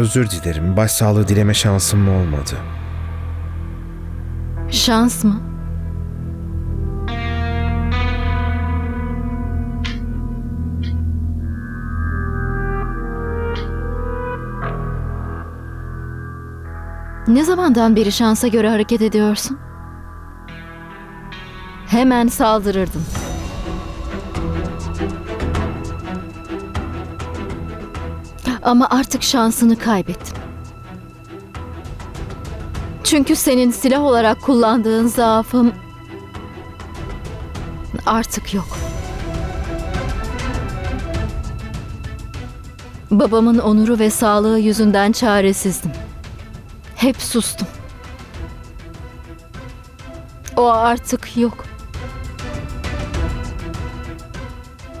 Özür dilerim. Başsağlığı dileme şansım olmadı. Şans mı? Ne zamandan beri şansa göre hareket ediyorsun? Hemen saldırırdın. Ama artık şansını kaybettin. Çünkü senin silah olarak kullandığın zaafım artık yok. Babamın onuru ve sağlığı yüzünden çaresizdim. Hep sustum. O artık yok.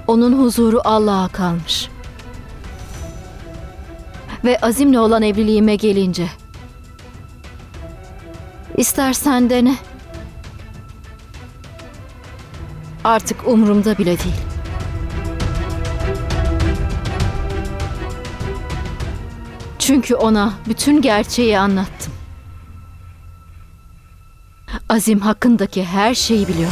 Onun huzuru Allah'a kalmış. Ve azimle olan evliliğime gelince İstersen dene. Artık umurumda bile değil. Çünkü ona bütün gerçeği anlattım. Azim hakkındaki her şeyi biliyor.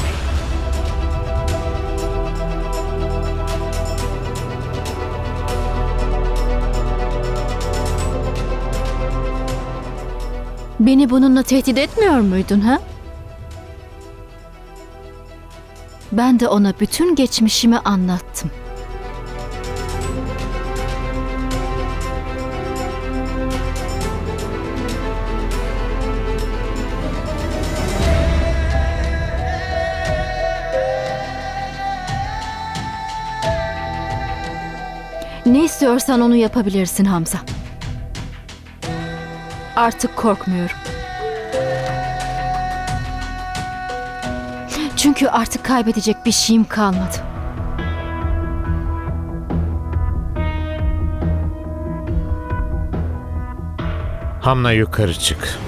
Beni bununla tehdit etmiyor muydun ha? Ben de ona bütün geçmişimi anlattım. Ne istiyorsan onu yapabilirsin Hamza. Artık korkmuyorum. Çünkü artık kaybedecek bir şeyim kalmadı. Hamna yukarı çık.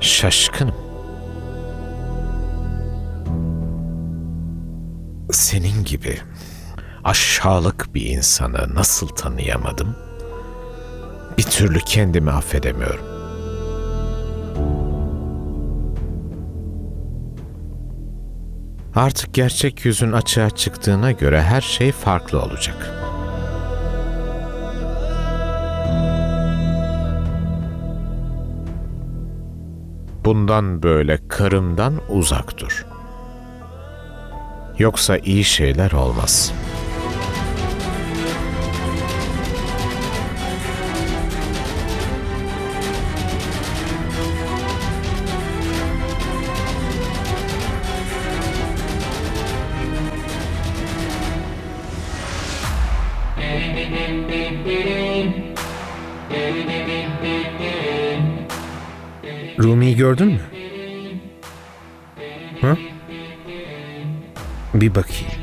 Şaşkınım. Senin gibi aşağılık bir insanı nasıl tanıyamadım? Bir türlü kendimi affedemiyorum. Artık gerçek yüzün açığa çıktığına göre her şey farklı olacak. Bundan böyle karımdan uzak dur. Yoksa iyi şeyler olmaz. Rumi'yi gördün mü? Ha? Bir bakayım.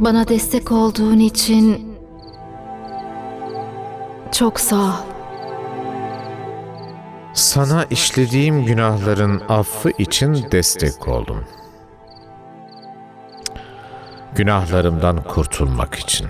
Bana destek olduğun için çok sağ ol. Sana işlediğim günahların affı için destek oldum. Günahlarımdan kurtulmak için.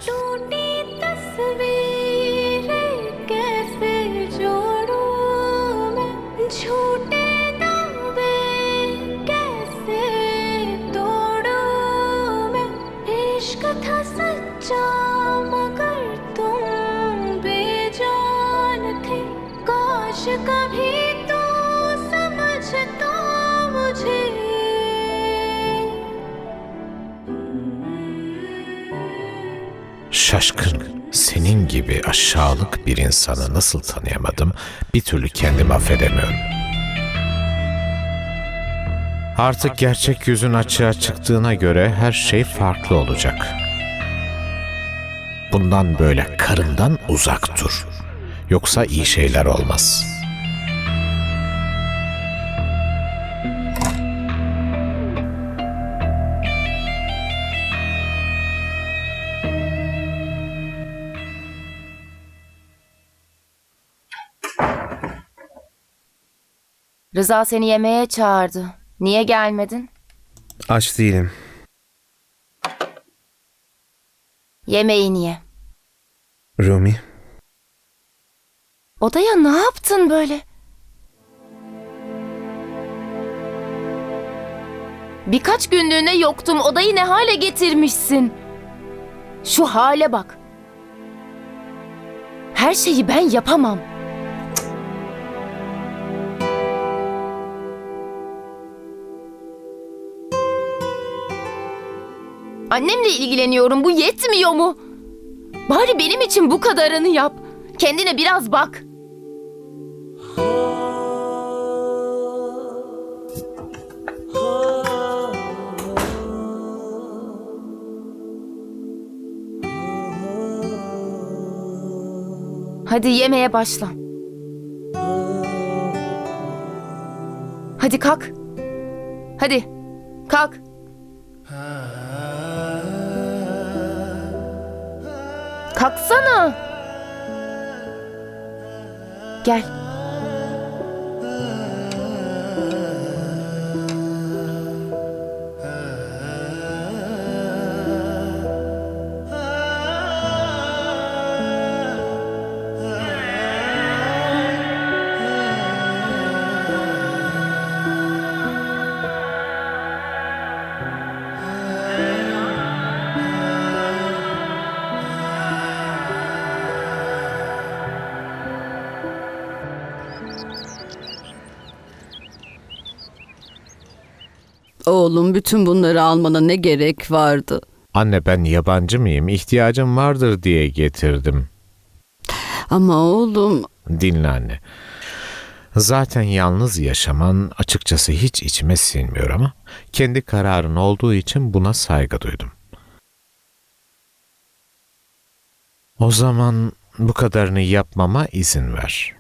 Şaşkın. Senin gibi aşağılık bir insanı nasıl tanıyamadım bir türlü kendimi affedemiyorum. Artık gerçek yüzün açığa çıktığına göre her şey farklı olacak. Bundan böyle karından uzak dur. Yoksa iyi şeyler olmaz. Rıza seni yemeğe çağırdı. Niye gelmedin? Aç değilim. Yemeği niye? Rumi, Odaya ne yaptın böyle? Birkaç günlüğüne yoktum. Odayı ne hale getirmişsin? Şu hale bak. Her şeyi ben yapamam. Annemle ilgileniyorum. Bu yetmiyor mu? Bari benim için bu kadarını yap. Kendine biraz bak. Hadi yemeğe başla. Hadi kalk. Hadi. Kalk. Kalksana. Gel. Oğlum bütün bunları almana ne gerek vardı? Anne ben yabancı mıyım? İhtiyacım vardır diye getirdim. Ama oğlum Dinle anne. Zaten yalnız yaşaman açıkçası hiç içime sinmiyor ama kendi kararın olduğu için buna saygı duydum. O zaman bu kadarını yapmama izin ver.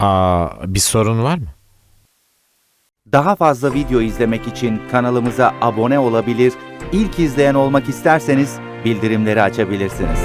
Aa, bir sorun var mı? Daha fazla video izlemek için kanalımıza abone olabilir, ilk izleyen olmak isterseniz bildirimleri açabilirsiniz.